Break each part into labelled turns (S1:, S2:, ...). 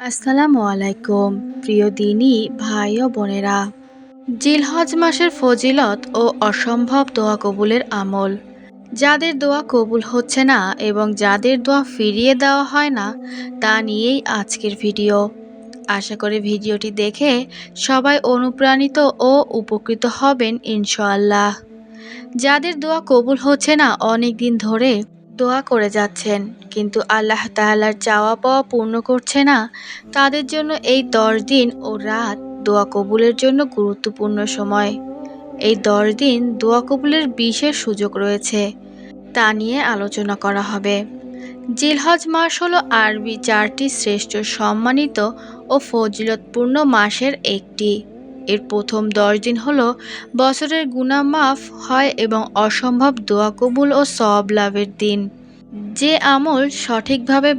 S1: আসসালামু আলাইকুম, প্রিয় দিনই ভাই ও বোনেরা। জিলহজ মাসের ফজিলত ও অসম্ভব দোয়া কবুলের আমল। যাদের দোয়া কবুল হচ্ছে না এবং যাদের দোয়া ফিরিয়ে দেওয়া হয় না, তা নিয়েই আজকের ভিডিও। আশা করি ভিডিওটি দেখে সবাই অনুপ্রাণিত ও উপকৃত হবেন ইনশাআল্লাহ। যাদের দোয়া কবুল হচ্ছে না অনেক দিন ধরে দোয়া করে যাচ্ছেন, কিন্তু আল্লাহ তাআলার চাওয়া পাওয়া পূর্ণ করছে না। তাদের জন্য এই দশ দিন ও রাত দোয়া কবুলের জন্য গুরুত্বপূর্ণ সময়। এই দশ দিন দোয়া কবুলের বিশেষ সুযোগ রয়েছে, তা নিয়ে আলোচনা করা হবে। জিলহজ মাস হলো আরবি চারটি শ্রেষ্ঠ সম্মানিত ও ফজিলতপূর্ণ মাসের একটি। এর প্রথম দশ দিন হল বছরের গুণা মাফ হয় এবং অসম্ভব দোয়া কবুল ও সব লাভের দিন। যে আমল সঠিকভাবে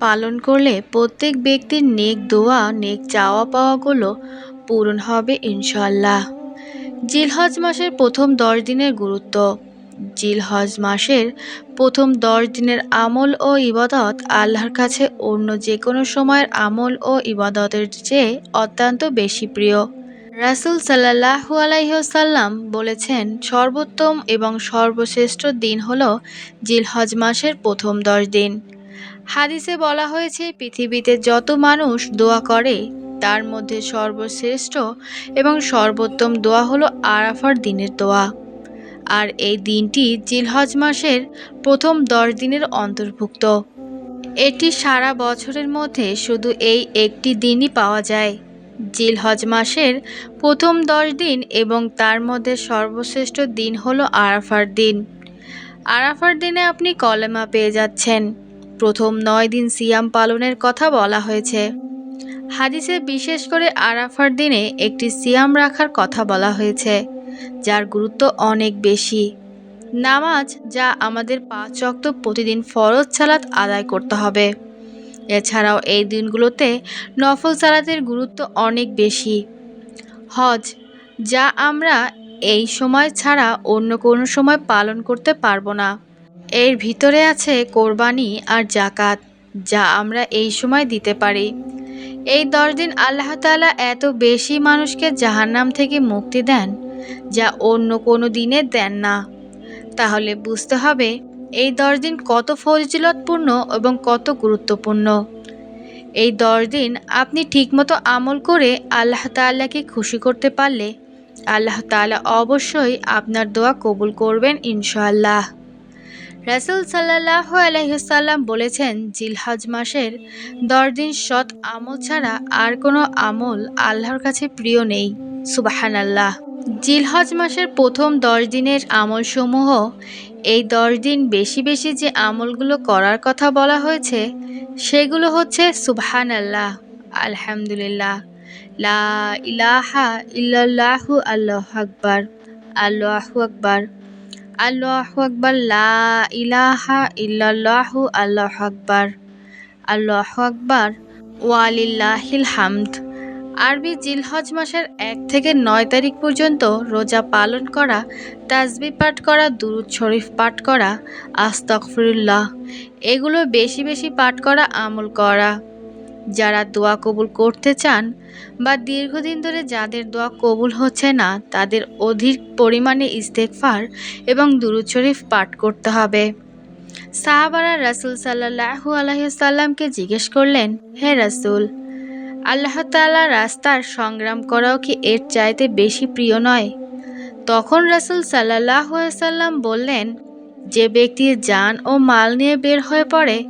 S1: পালন করলে প্রত্যেক ব্যক্তির নেক দোয়া, নেক চাওয়া পাওয়াগুলো পূরণ হবে ইনশাল্লাহ জিলহজ মাসের প্রথম দশ দিনের গুরুত্ব। জিলহজ মাসের প্রথম দশ দিনের আমল ও ইবাদত আল্লাহর কাছে অন্য যে কোনো সময়ের আমল ও ইবাদতের চেয়ে অত্যন্ত বেশি প্রিয়। রাসুল সাল্লাহু আলাইসাল্লাম বলেছেন, সর্বোত্তম এবং সর্বশ্রেষ্ঠ দিন হল জিলহজ মাসের প্রথম দশ দিন। হাদিসে বলা হয়েছে, পৃথিবীতে যত মানুষ দোয়া করে, তার মধ্যে সর্বশ্রেষ্ঠ এবং সর্বোত্তম দোয়া হলো আরাফার দিনের দোয়া। আর এই দিনটি জিলহজ মাসের প্রথম দশ দিনের অন্তর্ভুক্ত। এটি সারা বছরের মধ্যে শুধু এই একটি দিনই পাওয়া যায়। জিলহজ মাসের প্রথম দশ দিন এবং তার মধ্যে সর্বশ্রেষ্ঠ দিন হলো আরাফার দিন। আরাফার দিনে আপনি কলেমা পেয়ে যাচ্ছেন। প্রথম নয় দিন সিয়াম পালনের কথা বলা হয়েছে। হাদিসে বিশেষ করে আরাফার দিনে একটি সিয়াম রাখার কথা বলা হয়েছে, যার গুরুত্ব অনেক বেশি। নামাজ যা আমাদের পাঁচ অক্ত প্রতিদিন ফরজ সালাত আদায় করতে হবে। এছাড়াও এই দিনগুলোতে নফল সালাতের গুরুত্ব অনেক বেশি। হজ, যা আমরা এই সময় ছাড়া অন্য কোনো সময় পালন করতে পারব না। এর ভিতরে আছে কোরবানি আর জাকাত যা আমরা এই সময় দিতে পারি। এই দশ দিন আল্লাহ তালা এত বেশি মানুষকে জাহান্নাম থেকে মুক্তি দেন, যা অন্য কোনো দিনে দেন না। তাহলে বুঝতে হবে এই দশ দিন কত ফজিলতপূর্ণ এবং কত গুরুত্বপূর্ণ। এই দশ দিন আপনি ঠিকমতো আমল করে আল্লাহ তাল্লাহকে খুশি করতে পারলে আল্লাহ তালা অবশ্যই আপনার দোয়া কবুল করবেন ইনশাআল্লাহ। রাসুল সাল্লাহ আলহিসাল্লাম বলেছেন, জিলহাজ মাসের দশ দিন সৎ আমল ছাড়া আর কোনো আমল আল্লাহর কাছে প্রিয় নেই। সুবাহান আল্লাহ জিলহজ মাসের প্রথম দশ দিনের আমলসমূহ, এই দশ দিন বেশি বেশি যে আমলগুলো করার কথা বলা হয়েছে, সেগুলো হচ্ছে সুবহান আল্লাহ আলহামদুলিল্লাহ, লা ইলাহা ইল্লাল্লাহু আল্লাহ আকবার, আল্লাহু আকবার আল্লাহু আকবার, লা ইলাহা ইল্লাল্লাহু আল্লাহ আকবার, আল্লাহু আকবার, ওয়ালিল্লাহিল হামদ। আরবি জিলহজ মাসের এক থেকে নয় তারিখ পর্যন্ত রোজা পালন করা তাজবি পাঠ করা, দুরুদ শরীফ পাঠ করা আস্তকফিরুল্লাহ এগুলো বেশি বেশি পাঠ করা, আমল করা। যারা দোয়া কবুল করতে চান বা দীর্ঘদিন ধরে যাদের দোয়া কবুল হচ্ছে না, তাদের অধিক পরিমাণে ইস্তেকফার এবং দুরুদ শরীফ পাঠ করতে হবে। সাহাবারা রাসুল সাল্লাহু আলহিসাল্লামকে জিজ্ঞেস করলেন, হে রাসুল আল্লাহ তালা রাস্তার সংগ্রাম করাও কি এর চাইতে বেশি প্রিয় নয়? তখন রাসুল সাল্লাহ সাল্লাম বললেন, যে ব্যক্তির যান ও মাল নিয়ে বের হয়ে পড়ে,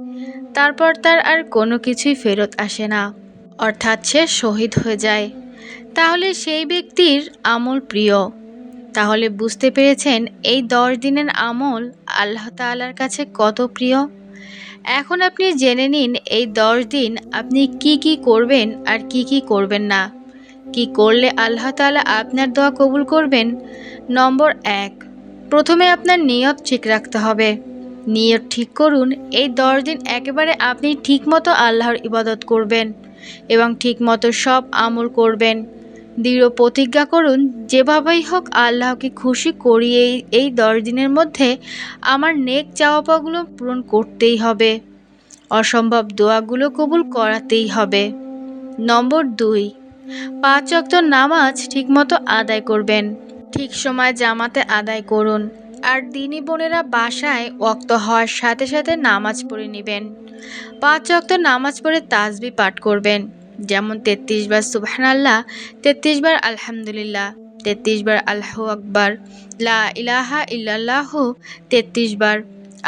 S1: তারপর তার আর কোনো কিছুই ফেরত আসে না। অর্থাৎ সে শহীদ হয়ে যায়। তাহলে সেই ব্যক্তির আমল প্রিয়। তাহলে বুঝতে পেরেছেন এই দশ দিনের আমল আল্লাহ তালার কাছে কত প্রিয়? এখন আপনি জেনে নিন এই দশ দিন আপনি কি কি করবেন আর কি কি করবেন না। কি করলে আল্লাহ তালা আপনার দোয়া কবুল করবেন? নম্বর এক, প্রথমে আপনার নিয়ত ঠিক রাখতে হবে। নিয়ত ঠিক করুন, এই দশ দিন একেবারে আপনি ঠিকমতো আল্লাহর ইবাদত করবেন এবং ঠিকমতো সব আমল করবেন। দৃঢ় প্রতিজ্ঞা করুন, যেভাবেই হোক আল্লাহকে খুশি করিয়ে এই দশ দিনের মধ্যে আমার নেক চাওয়া পাওয়াগুলো পূরণ করতেই হবে। অসম্ভব দোয়াগুলো কবুল করাতেই হবে। নম্বর দুই, পাঁচ অক্ত নামাজ ঠিকমতো আদায় করবেন। ঠিক সময় জামাতে আদায় করুন। আর দিনী বোনেরা বাসায় ওক্ত হওয়ার সাথে সাথে নামাজ পড়ে নেবেন। পাঁচ অক্ত নামাজ পড়ে তাজবি পাঠ করবেন। যেমন তেত্রিশ বার সুবহান আল্লাহ তেত্রিশ বার আলহামদুলিল্লাহ, তেত্রিশ বার আল্লাহ আকবার, লা ইলাহা ইল্লাল্লাহ, তেত্রিশ বার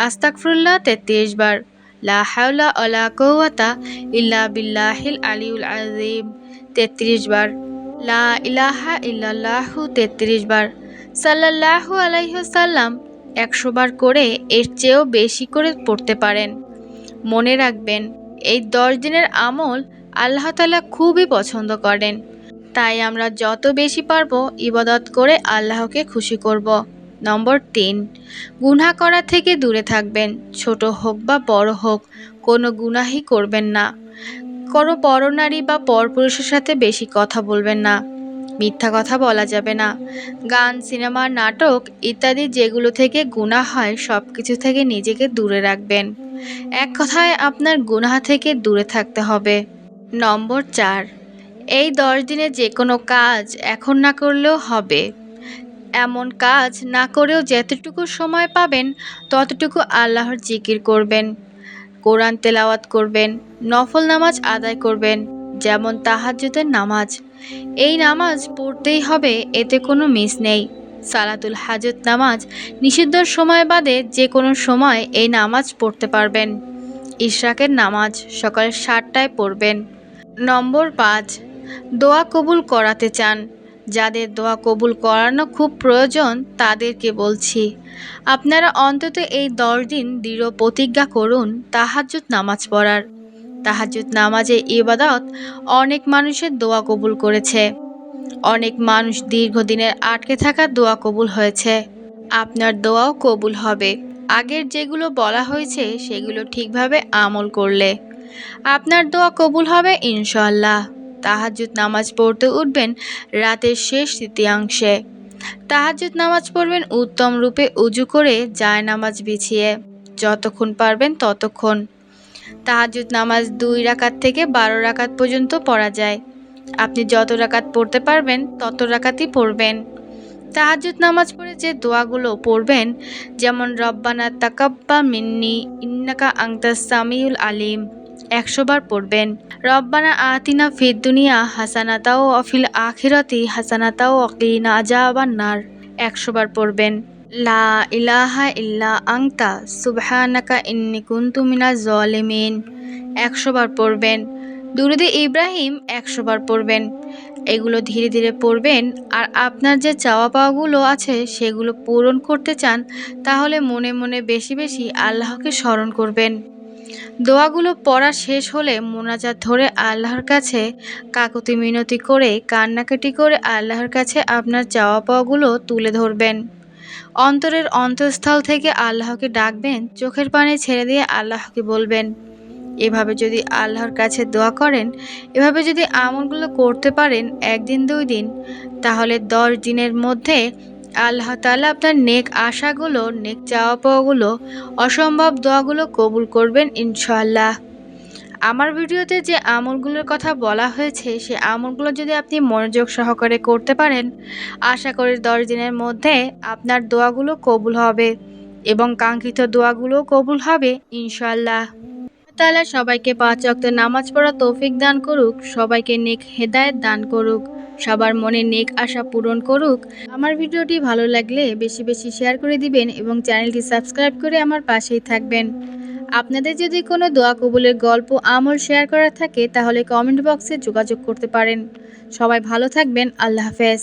S1: আস্তাকফরুল্লাহ তেত্রিশ বার, লা হাওলা ওয়ালা কুওয়াতা ইল্লা বিল্লাহিল আলিউল আযীম, তেত্রিশ বার, লা ইলাহা ইল্লাল্লাহু, তেত্রিশ বার, সাল্লাল্লাহু আলাইহসাল্লাম একশো বার করে এর চেয়েও বেশি করে পড়তে পারেন। মনে রাখবেন, এই দশ দিনের আমল আল্লাহ তালা খুবই পছন্দ করেন। তাই আমরা যত বেশি পারব ইবাদত করে আল্লাহকে খুশি করব। নম্বর তিন, গুনাহ করা থেকে দূরে থাকবেন। ছোট হোক বা বড় হোক, কোনো গুনাহি করবেন না। কোনো বড় নারী বা পরপুরুষের সাথে বেশি কথা বলবেন না। মিথ্যা কথা বলা যাবে না। গান, সিনেমা, নাটক ইত্যাদি যেগুলো থেকে গুনাহ হয় সব কিছু থেকে নিজেকে দূরে রাখবেন। এক কথায় আপনার গুনাহ থেকে দূরে থাকতে হবে। নম্বর চার, এই দশ দিনে যে কোনো কাজ এখন না করলেও হবে। এমন কাজ না করেও যতটুকু সময় পাবেন, ততটুকু আল্লাহর জিকির করবেন, কোরআন তেলাওয়াত করবেন, নফল নামাজ আদায় করবেন, যেমন তাহাজ্জুদের নামাজ। এই নামাজ পড়তেই হবে, এতে কোনো মিস নেই। সালাতুল হাজত নামাজ নিষিদ্ধর সময় বাদে যে কোনো সময় এই নামাজ পড়তে পারবেন। ইশরাকের নামাজ সকাল সাতটায় পড়বেন। নম্বর পাঁচ। দোয়া কবুল করাতে চান। যাদের দোয়া কবুল করানো খুব প্রয়োজন, তাদেরকে বলছি, আপনারা অন্তত এই দশ দিন দৃঢ় প্রতিজ্ঞা করুন, তাহাজ্জুদ নামাজ পড়ার। তাহাজ্জুদ নামাজে ইবাদত অনেক মানুষের দোয়া কবুল করেছে। অনেক মানুষ দীর্ঘদিনের আটকে থাকা দোয়া কবুল হয়েছে। আপনার দোয়াও কবুল হবে। আগের যেগুলো বলা হয়েছে, সেগুলো ঠিকভাবে আমল করলে। আপনার দোয়া কবুল হবে ইনশাল্লাহ তাহাজ্জুদ নামাজ পড়তে উঠবেন রাতের শেষ তৃতীয়াংশে। তাহাজ্জুদ নামাজ পড়বেন উত্তম রূপে উজু করে যায় নামাজ বিছিয়ে। যতক্ষণ পারবেন ততক্ষণ। তাহাজ্জুদ নামাজ দুই রাকাত থেকে বারো রাকাত পর্যন্ত পড়া যায়। আপনি যত রাকাত পড়তে পারবেন, তত রাকাতই পড়বেন। তাহাজ্জুদ নামাজ পড়ে যে দোয়াগুলো পড়বেন, যেমন, রব্বানা তাকাব্বা মিন্নি ইন্নাকা আংতাস সামিউল আলিম। একশো বার পড়বেন। রব্বানা আতিনা ফিদ দুনিয়া হাসানাতাও অফিল আখিরাতি হাসানাতাও অকিনা আজাবান নার। একশো বার পড়বেন। লা ইলাহা ইল্লা আংতা, সুবহানাকা ইন্নি কুনতু মিনাজ জলিমিন একশো বার পড়বেন। দুরুদে ইব্রাহিম একশো বার পড়বেন। এগুলো ধীরে ধীরে পড়বেন আর আপনার যে চাওয়া পাওয়াগুলো আছে সেগুলো পূরণ করতে চান, তাহলে মনে মনে বেশি বেশি আল্লাহকে স্মরণ করবেন। দোয়াগুলো পড়া শেষ হলে মোনাজাত ধরে আল্লাহর কাছে কাকুতি মিনতি করে, কান্নাকাটি করে আল্লাহর কাছে আপনার চাওয়া পাওয়াগুলো তুলে ধরবেন। অন্তরের অন্তঃস্থল থেকে আল্লাহকে ডাকবেন, চোখের পানি ছেড়ে দিয়ে আল্লাহকে বলবেন। এভাবে যদি আল্লাহর কাছে দোয়া করেন, এভাবে যদি আমলগুলো করতে পারেন একদিন, দুই দিন, তাহলে দশ দিনের মধ্যে আল্লাহ তালা আপনার নেক আশাগুলো, নেক চাওয়া পাওয়াগুলো অসম্ভব দোয়াগুলো কবুল করবেন ইনশাল্লাহ আমার ভিডিওতে যে আমলগুলোর কথা বলা হয়েছে, সে আমলগুলো যদি আপনি মনোযোগ সহকারে করতে পারেন, আশা করি দশ দিনের মধ্যে আপনার দোয়াগুলো কবুল হবে এবং কাঙ্ক্ষিত দোয়াগুলো কবুল হবে ইনশাল্লাহ তালা সবাইকে পাঁচ অক্টের নামাজ পড়া তৌফিক দান করুক, সবাইকে নেক হেদায়েত দান করুক। সবার মনে নেক আশা পূরণ করুক। আমার ভিডিওটি ভালো লাগলে বেশি বেশি শেয়ার করে দিবেন এবং চ্যানেলটি সাবস্ক্রাইব করে আমার পাশেই থাকবেন। আপনাদের যদি কোনো দোয়া কবুলের গল্প, আমল শেয়ার করার থাকে, তাহলে কমেন্ট বক্সে যোগাযোগ করতে পারেন। সবাই ভালো থাকবেন, আল্লাহ হাফেজ।